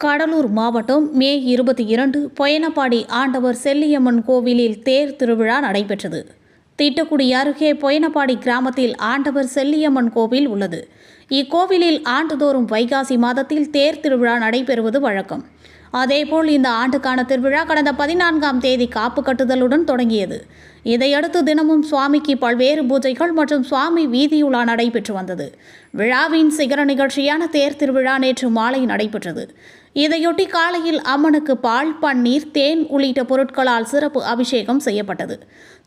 கடலூர் மாவட்டம் மே இருபத்தி இரண்டு பொயனப்பாடி ஆண்டவர் செல்லியம்மன் கோவிலில் தேர் திருவிழா நடைபெற்றது. திட்டக்குடி அருகே பொயனப்பாடி கிராமத்தில் ஆண்டவர் செல்லியம்மன் கோவில் உள்ளது. இக்கோவிலில் ஆண்டுதோறும் வைகாசி மாதத்தில் தேர் திருவிழா நடைபெறுவது வழக்கம். அதேபோல் இந்த ஆண்டுக்கான திருவிழா கடந்த பதினான்காம் தேதி காப்பு கட்டுதலுடன் தொடங்கியது. இதையடுத்து தினமும் சுவாமிக்கு பல்வேறு பூஜைகள் மற்றும் சுவாமி வீதியுலா நடைபெற்று வந்தது. விழாவின் சிகர நிகழ்ச்சியான தேர் திருவிழா நேற்று மாலை நடைபெற்றது. இதையொட்டி காலையில் அம்மனுக்கு பால் பன்னீர் தேன் உள்ளிட்ட பொருட்களால் சிறப்பு அபிஷேகம் செய்யப்பட்டது.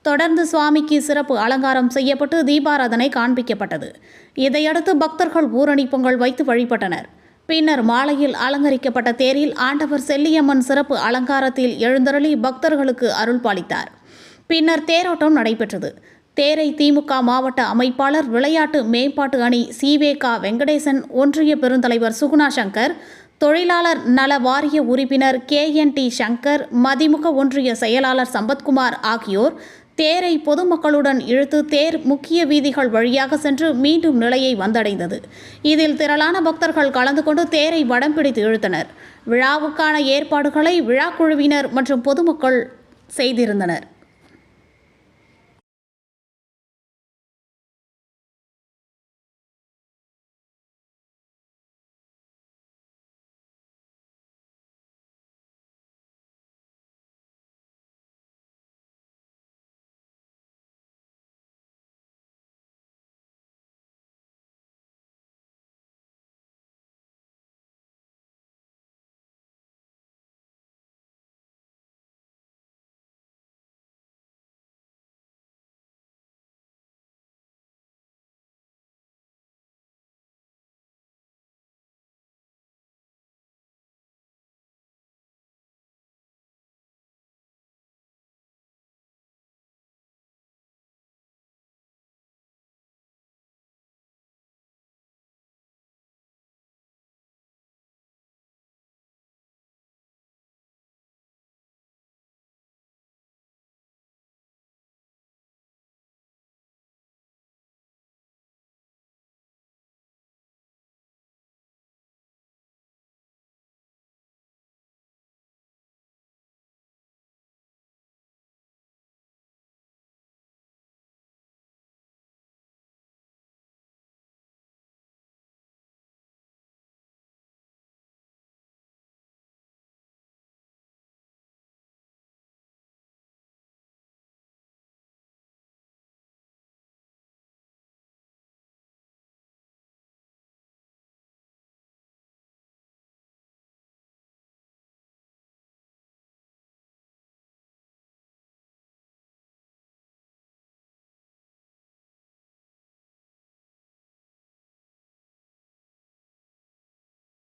தொடர்ந்து சுவாமிக்கு சிறப்பு அலங்காரம் செய்யப்பட்டு தீபாராதனை காண்பிக்கப்பட்டது. இதையடுத்து பக்தர்கள் ஊரணி பொங்கல் வைத்து வழிபட்டனர். பின்னர் மாலையில் அலங்கரிக்கப்பட்ட தேரில் ஆண்டவர் செல்லியம்மன் சிறப்பு அலங்காரத்தில் எழுந்தருளி பக்தர்களுக்கு அருள் பாலித்தார். பின்னர் தேரோட்டம் நடைபெற்றது. தேரை திமுக மாவட்ட அமைப்பாளர் விளையாட்டு மேம்பாட்டு அணி சிவேகா வெங்கடேசன் ஒன்றிய பெருந்தலைவர் சுகுணா சங்கர் தொழிலாளர் நல வாரிய உறுப்பினர் K N T Sankar MDMK ஒன்றிய செயலாளர் சம்பத்குமார் ஆகியோர் தேரை பொதுமக்களுடன் இழுத்து தேர் முக்கிய வீதிகள் வழியாக சென்று மீண்டும் நிலையை வந்தடைந்தது. இதில் திரளான பக்தர்கள் கலந்து கொண்டு தேரை வடம் பிடித்து இழுத்தனர். விழாவுக்கான ஏற்பாடுகளை விழாக்குழுவினர் மற்றும் பொதுமக்கள் செய்திருந்தனர்.